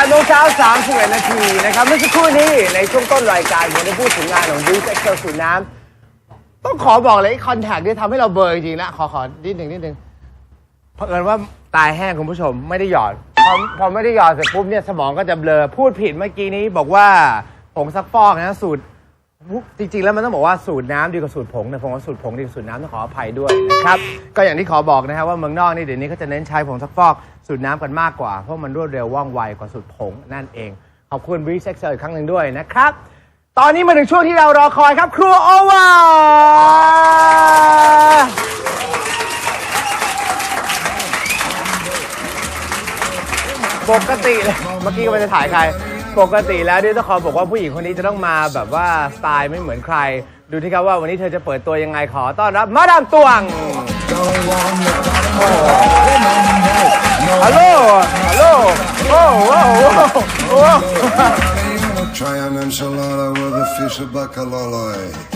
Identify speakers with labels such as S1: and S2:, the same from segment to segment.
S1: 8โมงเช้า31นาทีนะครับ เมื่อสักครู่นี้ในช่วงต้นรายการผมได้พูดถึงงานของ Breeze Excel สูตรน้ำต้องขอบอกเลยคอนแทคที่ทำให้เราเบลอร์จริงๆนะ ขอขอนิดหนึ่งนิดหนึ่งเผอิญว่าตายแห้งคุณผู้ชมไม่ได้หยอด พอพอไม่ได้หยอดเสร็จปุ๊บเนี่ยสมองก็จะเบลอ พูดผิดเมื่อกี้นี้บอกว่าผงซักฟอกนะสูตร จริงๆ แล้วมันต้องบอกว่าสูตรน้ำดีกว่าสูตรผงนะผมว่าสูตรผงดีกว่าสูตรน้ำต้องขออภัยด้วยนะครับ ก็อย่างที่ขอบอกนะครับว่าเมืองนอกนี่เดี๋ยวนี้เขาจะเน้นใช้ผงซักฟอกสูตรน้ำกันมากกว่า เพราะมันรวดเร็วว่องไวกว่าสูตรผงนั่นเอง ขอบคุณบริเซ็กเซอร์อีกครั้งหนึ่งด้วยนะครับ ตอนนี้มาถึงช่วงที่เรารอคอยครับ ครัวโอเวอร์ปกติเลยเมื่อกี้ก็ไม่ได้ถ่ายใคร ปกติแล้วที่ต้องขอบอกว่าผู้หญิงคนนี้จะต้องมาแบบว่าสไตล์ไม่เหมือนใคร ดูที่ครับว่าวันนี้เธอจะเปิดตัวยังไงขอต้อนรับมาดามตวงฮัลโหลฮัลโหลโอ้โหโอ้โหโอ้โห
S2: Try an enchilada with a fish bacalao.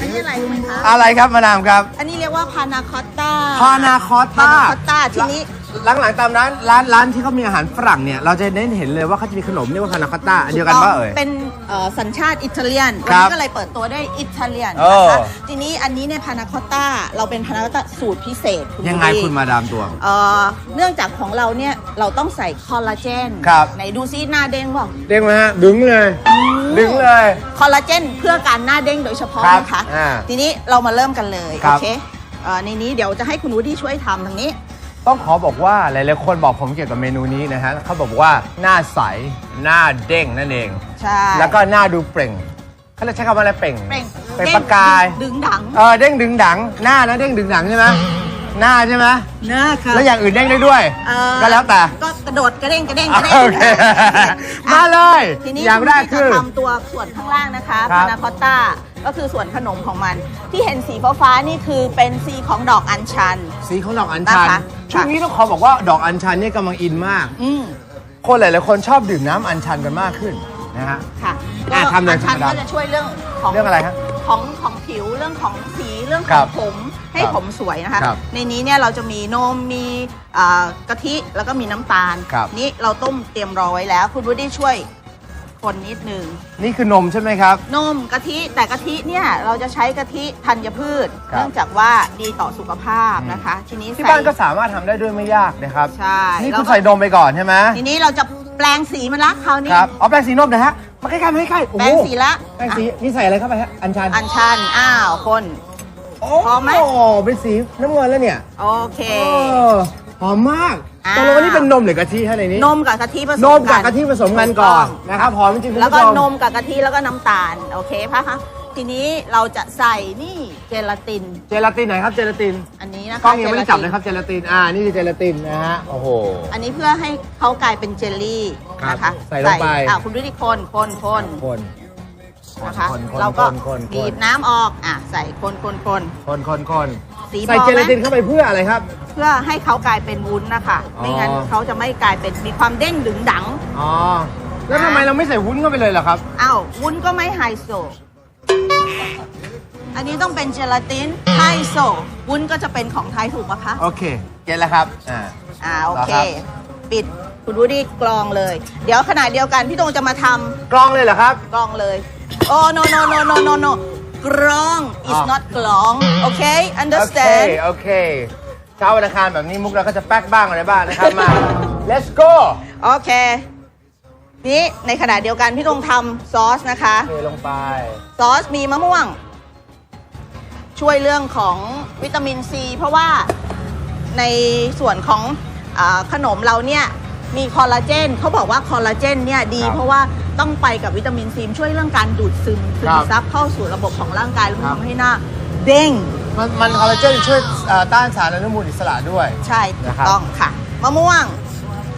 S3: อันนี้อะไรรู้ไหมคะ
S1: อะไรครับมาดามครับ
S3: อันนี้เรียกว่าพานาคอตต้า
S1: พานาคอต
S3: พา
S1: ต้า
S3: นาคอตต้าทีนี้
S1: หลังๆตามร้านร้านร้านที่เขามีอาหารฝรั่งเนี่ยเราจะเน้นเห็นเลยว่าเขาจะมีขนมเรียกว่าพานาคอตต้าอันเดียวกันป่ะเอ่ย
S3: เป็นเอ่อสัญชาติอิตาเลียน
S1: ค
S3: วัน
S1: รับ
S3: นี้ก็เลยเปิดตัวด้วยอิตาเลียน
S1: เออ
S3: นะคะทีนี้อันนี้เนี่ยพานาคอตต้าเราเป็นพานาคอตต้าสูตรพิเศษณ
S1: ยังไง
S3: ดูดิ
S1: คุณมาดามตวง
S3: เอ่อเนื่องจากของเราเนี่ย เราต้องใส่คอลลาเจน
S1: ครับ
S3: ไหนดูซิหน้าเด้งเปล่า
S1: เด้งไหมฮะดึงเลย ดึงเลย
S3: คอลลาเจนเพื่อการหน้าเด้งโดยเฉพาะ
S1: ครับ
S3: นะคะ
S1: อ่า
S3: ทีนี้เรามาเริ่มกันเลย
S1: ครั
S3: โอบเคเอ่อในนี้เดี๋ยวจะให้คุณวูดดี้ช่วยทำทางนี้
S1: ต้องขอบอกว่าหลายๆคนบอกผมเกี่ยวกับเมนูนี้นะฮะเขาบอกว่าหน้าใส หน้าเด้งนั่นเอง
S3: ใช่
S1: แล้วก็หน้าดูเปล่งเขาจะใช้คำว่าอะไรเปล่ง
S3: เปล่ง
S1: เปล่ง
S3: ด้
S1: ประกาย
S3: ดึงดัง
S1: เออเด้งดึงดัง หน้านะเด้งดึงดังใช่ไหมหน้าใช่ไหม
S3: หน้าค่ะ
S1: แล้วอย่างอื่นเด้งได้ด้วย
S3: เอ่อ
S1: ก็แล้วแต่
S3: ก็กระโดดกระเด้งกระเด้งกระเด้ง
S1: โอเค มาเลย
S3: ทีนี้
S1: อย่างแรก
S3: ณ
S1: คือ
S3: จะทำตัวส่วนข้างล่างนะคะ
S1: ครั
S3: พา
S1: บ
S3: นาคอตต้าก็คือส่วนขนมของมัน ที่เห็นสีฟ้าๆนี่คือเป็นสีของดอกอัญชัน
S1: สีของดอกอัญชัน
S3: นะคะ
S1: ช่วงนี้ต้องขอบอกว่าดอกอัญชันเนี่ยกำลังอินมาก
S3: อืม
S1: คนหลายๆคนชอบดื่มน้ำอัญชันกันมากขึ้นนะฮะ
S3: ค่ะ
S1: อะ
S3: ก็
S1: ทำเลย
S3: อัญชัน
S1: ครับ
S3: ก็จะช่วยเรื่องของ
S1: เรื่องอะไรครับ
S3: ของของผิวเรื่องของสีเรื่องข
S1: ครั
S3: อง
S1: บ
S3: ผมให้
S1: ครับ
S3: ผมสวยนะคะ
S1: ครับ
S3: ในนี้เนี่ยเราจะมีนมมีอ่ากะทิแล้วก็มีน้ำตาล
S1: ครับ
S3: นี่เราต้มเตรียมรอไว้แล้ว คุณวูดดี้ช่วย คนนิดนึง
S1: นี่คือนมใช่ไหมครับ
S3: นมกะทิแต่กะทิเนี่ยเราจะใช้กะทิธัญพืช
S1: ครับ
S3: เนื่องจากว่าดีต่อสุขภาพนะคะ ทีนี้
S1: ที่
S3: ใส่
S1: บ้านก็สามารถทำได้ด้วยไม่ยากนะครับ
S3: ใช่
S1: นี่
S3: แล้ว
S1: คุณ
S3: ก็
S1: ใส่นมไปก่อนใช่ไหม
S3: ทีนี้เราจะแปลงสีมันละคราวนี้
S1: ครับเอาแป้งสีนมนะฮะมาใกล้ๆมาใกล้ๆโอ้
S3: แป
S1: โห
S3: ลงสีละ
S1: แป้งสีนี่ใส่อะไรเข้าไปฮะอัญชัน
S3: อัญชันอ้าวคน
S1: โอ้
S3: หอมไหม
S1: เป็นสีน้ำเงินแล้วเนี่ย
S3: โอเค
S1: เออหอมมาก
S3: อ่า
S1: ตกลงว่านี่เป็นนมหรือกะทิฮะในนี้
S3: นมกับกะทิผสม
S1: นมกับกะทิผสมกันก่อน
S3: ถูต้ง
S1: นะครับหอมจริงๆคุณ
S3: แล้ว
S1: ผู้
S3: ก็
S1: ชม
S3: นมกับกะทิแล้วก็น้ำตาลโอเคปะคะทีนี้เราจะใส่นี่เจลาติน
S1: เจลาตินไหนครับเจลาติน
S3: อันนี้นะคะ
S1: กล้องยังไม่ได้จับ
S3: จ
S1: เลย
S3: ลาติน
S1: ครับเจลาตินอ่านี่คือเจลาตินนะฮะโอ้โห
S3: อันนี้เพื่อให้เขากลายเป็นเจลลี่นะ
S1: ครั
S3: คะ
S1: บใส่ลงไป
S3: อ่าคุณดูดิคนคนคน
S1: คน
S3: นะคะ
S1: คนคน
S3: เราก็
S1: คนคน
S3: บีบน้ำออกอะใส่คนคนคน
S1: คนคนคน
S3: สี
S1: ใส่
S3: พอ
S1: เจ
S3: ไหม
S1: ลาตินเข้าไปเพื่ออะไรครับ
S3: เพื่อให้เขากลายเป็นวุ้นนะคะ
S1: อ๋อ
S3: ไม่งั้นเขาจะไม่กลายเป็นมีความเด้งดึงดัง
S1: อ๋อ แล้วทำไมเราไม่ใส่วุ้นเข้าไปเลยล่ะครับ
S3: อ้าววุ้นก็ไม่ไฮโซอันนี้ต้องเป็นเจลาตินไฮโซวุ้นก็จะเป็นของไทยถูกปะคะ
S1: โอเค เก็ตแล้วครับ อ่า
S3: อ่าโอเค
S1: ครับ
S3: ปิดคุณวูดดี้กรองเลย เดี๋ยวขณะเดียวกันพี่ตรงจะมาทำ
S1: กรองเลยเหรอครับ
S3: กรองเลย โอ้ no no no no no no กรอง is
S1: อะ
S3: not กรองโอเค
S1: โอเค
S3: understand
S1: โอเค เช้าวันอังคารแบบนี้มุกเราก็จะแป๊กบ้างอะไรบ้างนะครับมา let's go
S3: โอเค นี้ในขณะเดียวกันพี่ตรงทำซอสนะคะ
S1: เทลงไป
S3: ซอสมีมะม่วง ช่วยเรื่องของวิตามินซี เพราะว่าในส่วนของอาขนมเราเนี่ยมีคอลลาเจนเขาบอกว่าคอลลาเจนเนี่ยดี
S1: ครับ
S3: เพราะว่า ต้องไปกับวิตามินซีช่วยเรื่องการดูดซึมซึ
S1: ครั
S3: ม
S1: บ
S3: ซับเข้าสู่ระบบของร่างกายแล้ว
S1: ครั
S3: มัน
S1: บ
S3: ทำให้หน้าเด้ง
S1: มันมันคอลลาเจนช่วยเอ่อต้านสารอนุมูลอิสระด้วย
S3: ใช่ถู
S1: นะ
S3: ก
S1: ครับ
S3: ต้องค่ะมะม่วง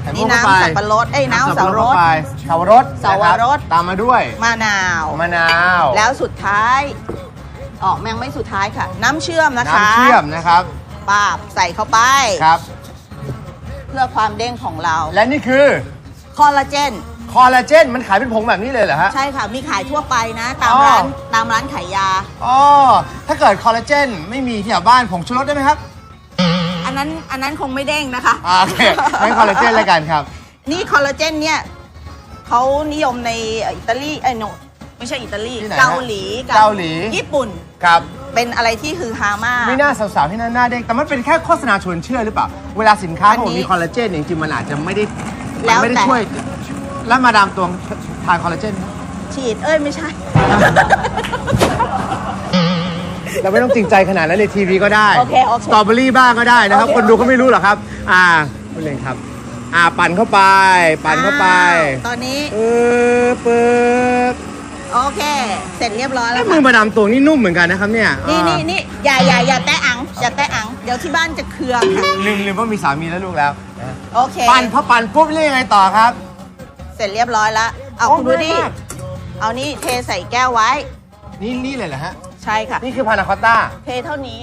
S1: ใส่
S3: นี่
S1: ม่วงเข้า
S3: น้ำ
S1: ไป
S3: สับปะรดเอ้ยน้ำ
S1: สั
S3: สั
S1: บบปะ
S3: ปะ
S1: ร
S3: ร
S1: ด
S3: ด
S1: เข้าไปสาวรส
S3: สาวรส
S1: นะครับตามมาด้วย
S3: มะนาว
S1: มะนาว
S3: แล้วสุดท้ายออกแมงไม่สุดท้ายค่ะ น้ำเชื่อมนะคะ
S1: น้ำเชื่อมนะครับ
S3: ปาบใส่เข้าไป
S1: ครับ
S3: เพื่อความเด้งของเรา
S1: และนี่คือ
S3: คอลลาเจน
S1: ค อลลาเจนมันขายเป็นผงแบบนี้เลยเหรอฮะ
S3: ใช่ค่ะ มีขายทั่วไปนะ ตาม
S1: อ๋อ
S3: ร้านตามร้านขายยา
S1: อ๋อถ้าเกิดคอลลาเจนไม่มีที่แถวบ้านผงชูรสได้ไหมครับ
S3: อันนั้นอันนั้นคงไม่เด้งนะคะ
S1: อ่าโอเคงั้นคอลลาเจนแล้วกันครับ
S3: นี่คอลลาเจนเนี่ยเขานิยมในอิตาลีเอ้ยโนไม่ใช่อิตาลี
S1: ที่ไหนฮะ
S3: เกาหลีบ
S1: เกาหลี
S3: ญี่ปุ่น
S1: ครับ
S3: เป็นอะไรที่ฮือฮามาก
S1: ไม่น่าสาวๆที่นั่นหน้าเด้งแต่มันเป็นแค่โฆษณาชวนเชื่อหรือเปล่า เวลาสินค้า
S3: อัน
S1: เขา
S3: นี้
S1: บอกมีคอลลาเจนเนี่ยจริงๆมันอาจจะไม่ได้
S3: แล้ว
S1: มันไม่ได้
S3: แต่
S1: ช่วย แล้วมาดามตวงทานคอลลาเจนไหม
S3: ฉีด เอ้ยไม่ใช่
S1: เราไม่ต้องจริงใจขนาดนั้นในทีวีก็ได้
S3: โอเคโอเค
S1: สตรอเบอรี่บ้างก็ได้นะครับ
S3: โอเค
S1: คนดูเขาไม่รู้หรอกครับ อ่าคุณเลงครับ อ่าปั่นเข้าไป ปั่นเข้าไป
S3: อ้าวตอนนี้
S1: เออเปิด
S3: โอเค เสร็จเรียบร้อยแล้
S1: ไอ้
S3: ว
S1: มือ
S3: ค่ะ
S1: มาดามตวงนี่นุ่มเหมือนกันนะครับเนี่ย
S3: นี่
S1: อ่า
S3: นี่นี่อย่าอย่าอย่าแตะอังอย่าแตะอัง เดี๋ยวที่บ้านจะเคืองค่ะ
S1: ลืมลืมว่ามีสามีและลูกแล้ว
S3: โอเค
S1: ปั่นพอปั่นปุ๊บเรียกไงต่อครับ
S3: เสร็จเรียบร้อยแล้วเอา
S1: โอ้
S3: คุณดูดิ
S1: ง่ายมาก
S3: เอานี่เทใส่แก้วไว้
S1: นี่นี่เลยเหรอฮะ
S3: ใช่ค่ะ
S1: นี่คือพานาคอตต้า
S3: เทเท่านี้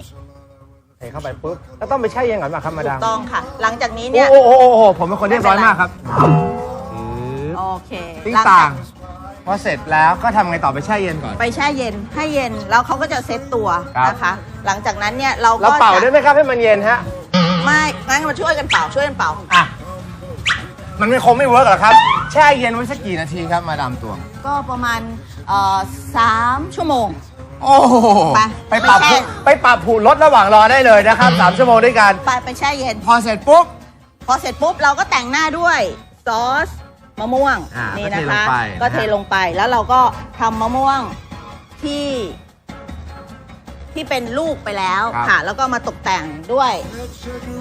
S1: เทเข้าไปปุ๊บ แล้วต้องไปแช่เย็นก่อนป่ะครับมา
S3: ถู
S1: ดากม
S3: ต้องค่ะ หลังจากนี้
S1: โอ้
S3: เนี่ย
S1: โอ้โอ้โอ้โอ้ผมเป็นคนเรียบร้อยมากครับ
S3: โอเค
S1: ติ้ง
S3: หลั
S1: ต่า
S3: จางก
S1: พอเสร็จแล้วก็ทำไงต่อไปแช่เย็นก่อน
S3: ไปแช่เย็นให้เย็นแล้วเขาก็จะเซ็ตตัว
S1: ครับ
S3: นะคะ หลังจากนั้นเนี่ยเรา
S1: เรา
S3: ก็
S1: เป่า
S3: จะ
S1: ได้ไหมครับให้มันเย็นฮะ
S3: ไม่งั้นมาช่วยกันเป่าช่วยกันเป่า
S1: อะ มันไม่คงไม่เวิร์กหรอกครับ แช่เย็นไว้สักกี่นาทีครับมาดามตวง
S3: ก็ประมาณเอ่อสามชั่วโมง
S1: โอ้โห
S3: ไป
S1: ไปปรับ
S3: ไปแช่
S1: ผูไปปรับผูลดระหว่างรอได้เลยนะครับสามชั่วโมงด้วยกัน
S3: ไปไปแช่เย็น
S1: พอเสร็จปุ๊บ
S3: พอเสร็จปุ๊บเราก็แต่งหน้าด้วยซอสมะม่วง
S1: อ่า
S3: นี่
S1: ก็
S3: นะ
S1: เทลง
S3: คะ
S1: ไป
S3: ก็เท
S1: นะฮะ
S3: ลงไปแล้วเราก็ทำมะม่วงที่ ที่เป็นลูกไปแล้ว
S1: ครับ
S3: ค่ะ แล้วก็มาตกแต่งด้วย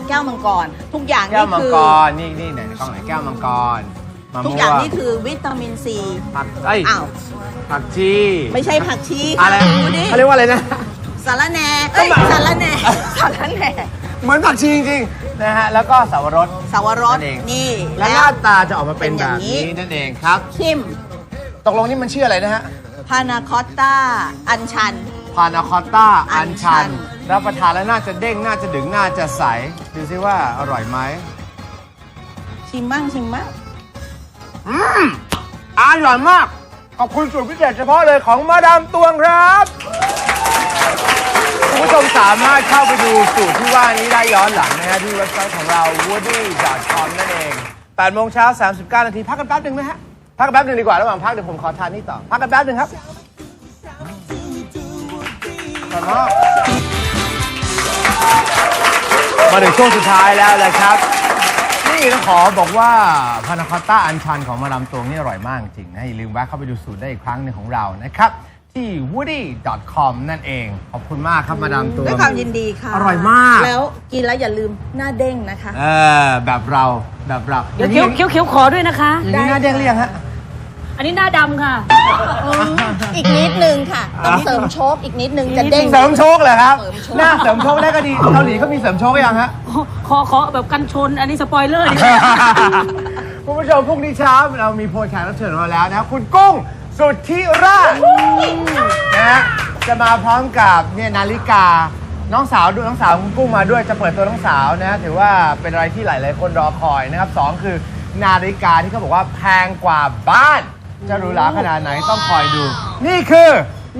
S3: แก้วมังกร ทุกอย่าง
S1: แก้
S3: นี่
S1: วมัง
S3: คื
S1: กรนี่นี่ไหนกล้องไหนแก้วมังกร มะ
S3: ทุก
S1: ม่ว
S3: อย่าง
S1: ง
S3: นี่คือวิตามินซี
S1: ผักเอ้ย
S3: อ้าว
S1: ผักชี
S3: ไม่ใช่ผักชี
S1: อะไร
S3: ค่ะดูดิ
S1: เขาเรียกว่าอะไรนะ
S3: สารแหน่เอ้ยสารแหน่สารแหน่
S1: เหมือนผักชีจริงๆนะฮะ แล้วก็สาวรส
S3: สาวรส
S1: นั่นเอง
S3: นี่
S1: และห
S3: แล้
S1: น้าวตาจะออกมาเป็น
S3: เป็นอ
S1: แบ
S3: ย่าง
S1: บ
S3: นี้
S1: นี้นั่นเองครับ
S3: คิม
S1: ตกลงนี่มันชื่ออะไรนะฮะ
S3: พานาคอตต้า อัญชัน
S1: พานาคอตต้า
S3: อั
S1: อัน
S3: ญชั
S1: ชัน
S3: น
S1: รับประทานแล้วน่าจะเด้ง น่าจะดึง น่าจะใส ดูซิว่าอร่อยไหม
S3: ชิมมั่งชิมมั่ง
S1: อืมอร่อยมาก ขอบคุณสูตรพิเศษเฉพาะเลยของมาดามตวงครับคุณผู้ชมสามารถเข้าไปดูสูตรที่ว่านี้ได้ย้อนหลังนะฮะที่เว็บไซต์ของเรา woody.com นั่นเอง8โมงเช้า 39 นาที พักกันแป๊บหนึ่งนะฮะ พักกันแป๊บหนึ่งดีกว่า ระหว่างพักเดี๋ยวผมขอทานนี่ต่อ พักกันแป๊บหนึ่งครับขอบมากมาถึงช่วงสุดท้ายแล้วเลยครับ นี่ต้องขอบอกว่าพานาคอตต้าอันชันของมาดามตวงนี่อร่อยมากจริงนะอย่าลืมแวะเข้าไปดูสูตรได้อีกครั้งหนึงของเรานะครับ ที่ woody.com นั่นเอง ขอบคุณมากครับมาดามตวง
S3: ด้วยความยินดีค่ะ
S1: อร่อยมาก
S3: แล้วกินแล้วอย่าลืมหน้าเด้งนะคะ
S1: เออแบบเราแบบเรา
S4: เดี๋ยวเขียวเขียวเขียวขอด้วยนะคะ
S1: อย่างนี้หน้าเด้งหรือยังฮะ
S4: อันนี้หน้าดำค่ะ
S3: อีกนิดนึงค่ะ ต้องเสริมโชคอีกนิดนึงจะเด้ง
S1: เสริมโชคเหรอครับ
S3: เสริมโชค
S1: หน้าเสริมโชคได้ก็ดีเกาหลีเขามีเสริมโชคหรือยังฮะ
S4: ขอขอขอแบบกันชน อันนี้สปอยเลอร์ดีกว่า
S1: คุณผู้ชมพรุ่งนี้เช้าเรามีโพลแขกรับเชิญมาแล้วนะครับคุณกุ้งสุทธิราชนะฮะจะมาพร้อมกับเนี่ยนาฬิกาน้องสาวดูน้องสาวคุณกุ้งมาด้วยจะเปิดตัวน้องสาวนะถือว่าเป็นอะไรที่หลาย ๆ คนรอคอยนะครับสองคือนาฬิกาที่เขาบอกว่าแพงกว่าบ้าน จะหรูหราขนาดไหนต้องคอยดู นี่คือ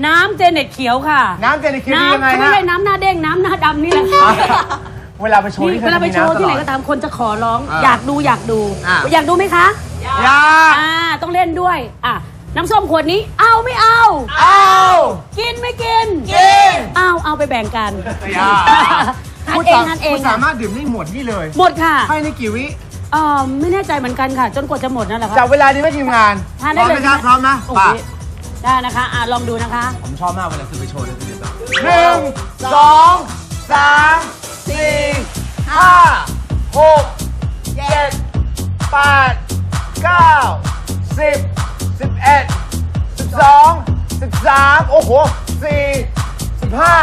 S4: น้ำเจเน็ตเขียวค่ะ
S1: น้ำเจนิคิว
S4: น้ำ
S1: ยังไง
S4: เขาไม่
S1: ฮะ
S4: ใช่น้ำหน้าเด้งน้ำหน้าดำนี่แหละค่ะ
S1: เวลาไปโชว์
S4: นี่
S1: นี่
S4: เวลาไปโชว์ที่ไหนก็
S1: ตลอด
S4: ตามคนจะขอร้อง
S1: อ่า
S4: อยากดูอยากดู
S1: อ่า
S4: อยากดูไหมคะ
S1: อยาก
S4: อ่าต้องเล่นด้วยอะน้ำส้มขวดนี้เอาไม่เอา
S1: เอา
S4: กินไม่กิน
S1: กิน
S4: เอาเอาไปแบ่งกัน
S1: อย่า
S4: ทานเองทานเอง
S1: คุณสามารถดื่มได้หมดนี่เลย
S4: หมดค่ะ
S1: ภายในกี่วิ
S4: เออไม่แน่ใจเหมือนกันค่ะ จนกว่าจะหมดนั่นแหละค่ะ
S1: จับเวลาดีไหมทีมงาน
S4: ทานได้เลย
S1: พร้อมไหมครับพร้อมนะ
S4: โอ้
S1: ป่ะ
S4: ยได้นะคะอะลองดูนะคะ
S1: ผมชอบมากเวลาคือไปโชว์ในทีวีต่อหนึ่งสองสามสี่ห้าหกเจ็ดแปดเก้าสิบสิบเอ็ดสิบสองสิบสามโอ้โหสี่สิบห้า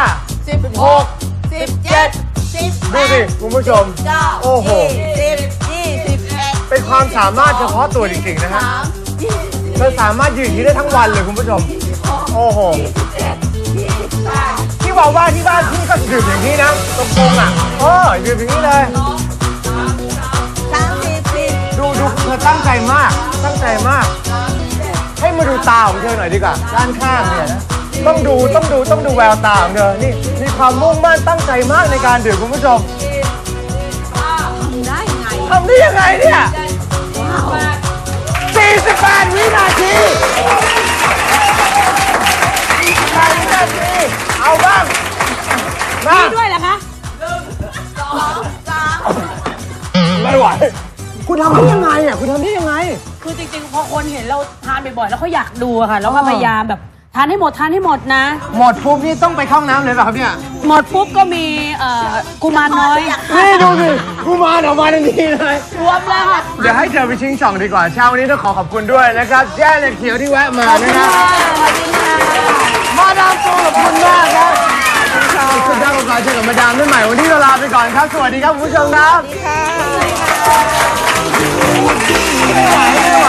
S1: สิบหก
S3: สิบเจ็ดสิบแป
S1: ดูสิ
S3: ด
S1: คุณผู้ชม
S3: เก้า
S1: โอ้โห
S3: สิบยี่สิบ เอ็ด
S1: เป็นความสามารถเฉพาะตัวจริงๆนะฮะ
S3: สามยี่สิบ
S1: เราสามารถยืนอย่างนี้ได้ทั้งวันเลยคุณผู้ชม โอ้โหที่บอกว่าที่บ้านพี่ก็ดื่มอย่างนี้นะตรงๆอะเออดื่มอย่างนี้เลย
S3: สามสิบสิบ
S1: ดูดูเธอตั้งใจมาก ตั้งใจมาก ให้มาดูตาของเธอหน่อยดีกว่าด้านข้างเนี่ยนะต้องดูต้องดูต้องดูแววตาของเธอนี่มีความมุ่งมั่นตั้งใจมากในการดื่มคุณผู้ชม
S3: ทำได้ไง
S1: ทำได้ยังไงเนี่ยสี่ 48 วินาที48วินาที เอาบ้างมา
S4: ด้วยเหรอคะ
S1: ไม่ไหว คุณทำได้ยังไงอะ คุณทำได้ยังไง
S4: คือจริงๆ พอคนเห็นเราทานบ่อยๆ แล้วเขาอยากดูอะค่ะ แล้วก็พยายามแบบ ทานให้หมดทานให้หมดนะ
S1: หมดปุ๊บนี่ต้องไปเข้าห้องน้ำเลยเหรอครับเนี่ย
S4: หมดปุ๊บก็มีเอ่อกุมารน้อย
S1: นี่ดูสิกูมาออกมาทันทีเลย
S4: รวมเลยค่ะ
S1: เดี๋ยวให้เธอไปชิงช่องดีกว่า เช้าวันนี้ต้องขอขอบคุณด้วยนะครับแจ้เหล็กเขียวที่แวะมานะครับ มาดามตัวขอบคุณมากครับสุดยอดของการเจอกับมาดามได้ใหม่ วันนี้เราลาไปก่อนครับ สวัสดีครับคุณผู้ชมครับไม่ไหวไม่ไหว